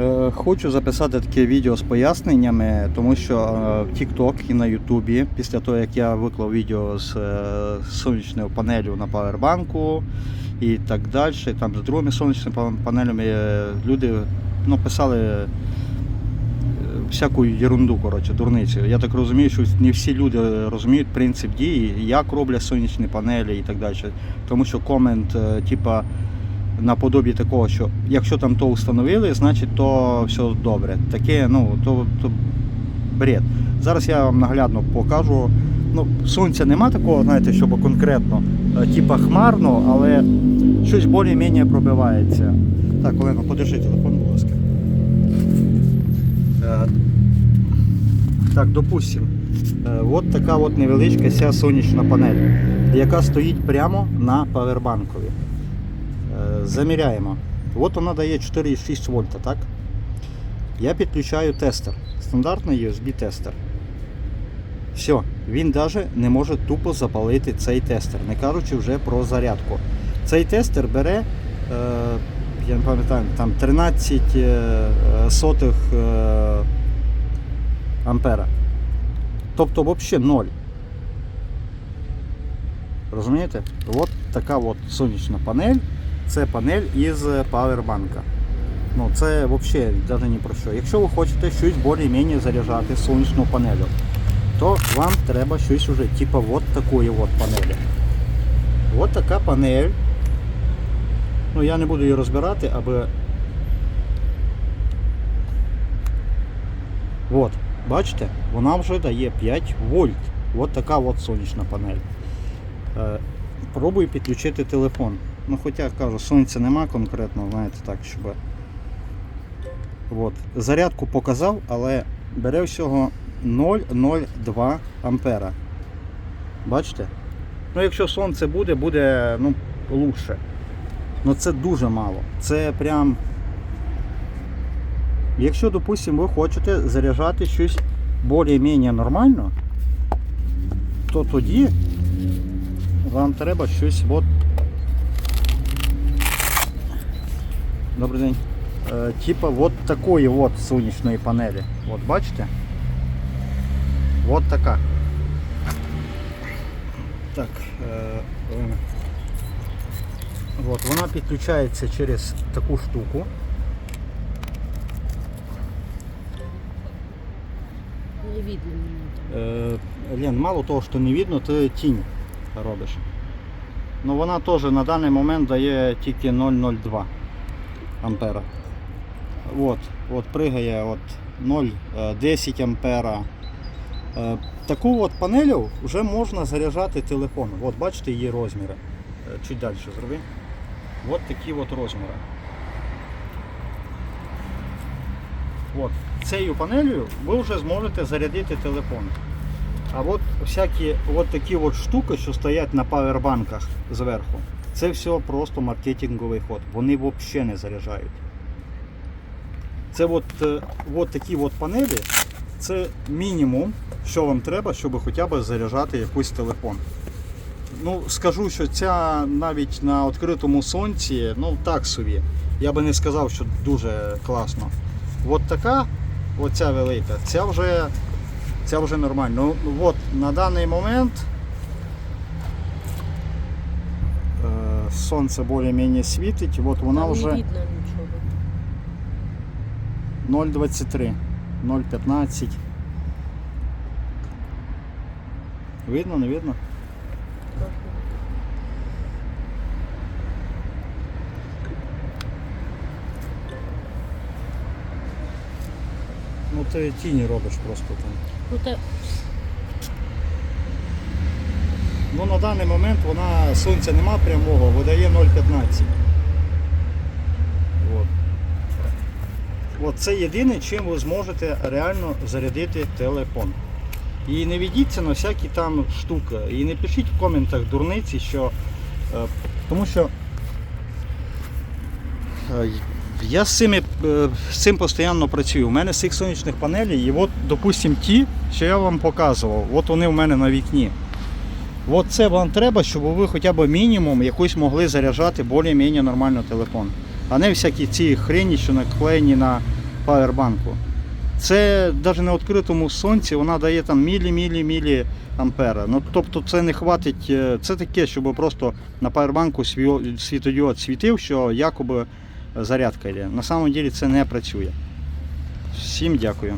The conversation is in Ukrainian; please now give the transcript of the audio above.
Е, Хочу записати таке відео з поясненнями, тому що е, в TikTok і на YouTube, після того як я виклав відео з е, сонячною панелью на павербанку і так далі, там з другими сонячними панелями е, люди ну, писали е, всяку ерунду, коротше, дурницю. Я так розумію, що не всі люди розуміють принцип дії, як роблять сонячні панелі і так далі. Тому що комент, е, типа, наподобі такого, що якщо там то встановили, значить то все добре. Таке, ну, то, то бред. Зараз я вам наглядно покажу. Ну, сонця нема такого, знаєте, щоб конкретно, е, типа хмарно, але щось більш-менш пробивається. Так, Олено, подержи телефон, будь ласка. Е, Так, допустим, е, от така от невеличка ся сонячна панель, яка стоїть прямо на павербанкові. Заміряємо. От вона дає 4,6 вольта, так? Я підключаю тестер. Стандартний USB-тестер. Все, він навіть не може тупо запалити цей тестер, не кажучи вже про зарядку. Цей тестер бере, е, я не пам'ятаю, там 13 е, е, сотих е, ампера. Тобто взагалі ноль. Розумієте? От така от сонячна панель. Це панель із павербанка. Ну, це взагалі навіть ні про що. Якщо ви хочете щось більш-менш заряджати сонячну панелю, то вам треба щось уже, типу от такої от панелі. От така панель. Ну, я не буду її розбирати, аби. От, бачите, вона вже дає 5 вольт. От така от сонячна панель. Е, пробую підключити телефон. Ну, хоча кажу, сонця нема конкретно, знаєте, так, щоб. От. Зарядку показав, але бере всього 0,02 ампера. Бачите? Ну, якщо сонце буде, буде ну, лучше. Ну це дуже мало. Це прям. Якщо, допустимо, ви хочете заряджати щось більш-менш нормально, то тоді вам треба щось от. Добрий день. Е, типа от такої от сонячної панелі. От бачите? От така. Так. Е, е, от, вона підключається через таку штуку. Не видно. Е, Лен, мало того, що не видно, ти тінь робиш. Ну вона теж на даний момент дає тільки 0,02 ампера. От, от пригає от 0,10 ампера. Е, Таку от панелю вже можна заряджати телефон. От бачите її розміри. Е, Чуть далі зроби. От такі от розміри. От. Цією панелью ви вже зможете зарядити телефон. А от всякі от такі от штуки, що стоять на павербанках зверху, це все просто маркетинговий ход. Вони взагалі не заряджають. Це от, е, от такі от панелі, це мінімум, що вам треба, щоб хоча б заряджати якийсь телефон. Ну, скажу, що ця навіть на відкритому сонці, ну так собі. Я би не сказав, що дуже класно. От така, оця велика, ця вже, ця вже нормально. Ну, от на даний момент сонце більш-менш світить, от вона Там вже не видно ничего. 0,23, 0,15. Видно, не видно? Ну ти тіні робиш просто там. Ну, та, Ну на даний момент вона сонця нема прямого, видає 0,15. От. Це єдине, чим ви зможете реально зарядити телефон. І не ведіться на всякі там штуки. І не пишіть в коментах дурниці, що. е, тому що е, я з, цими, е, з цим постійно працюю. У мене з цих сонячних панелей, і от, допустимо, ті, що я вам показував, от вони у мене на вікні. От це вам треба, щоб ви хоча б мінімум якусь могли заряджати більш-менш нормально телефон. А не всякі ці хрені, що наклеєні на павербанку. Це навіть на відкритому сонці вона дає там мілі-мілі-мілі ампера. Ну, тобто це не хватить, е, це таке, щоб просто на павербанку світодіод світив, що якоби зарядка йде. На самом деле це не працює. Всім дякую.